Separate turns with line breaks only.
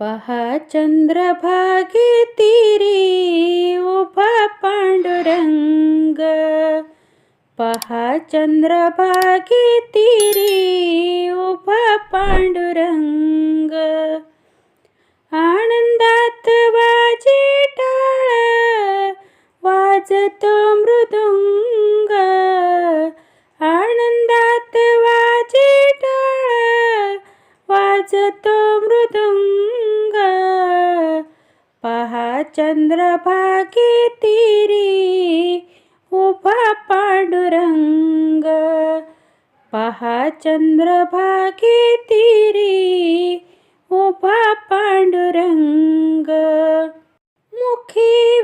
पहा चंद्रभागे तिरी उभा पांडुरंग. पहा चंद्रभागे तिरी उभा पांडुरंग. आनंदात वाजे टाळ वाजतो मृदुंग. आनंदात वाजे टाळ वाजतो मृदुंग. चंद्रभागे तिरी उभा पांडुरंग. पहा चंद्रभागे तिरी उभा पांडुरंग. मुखी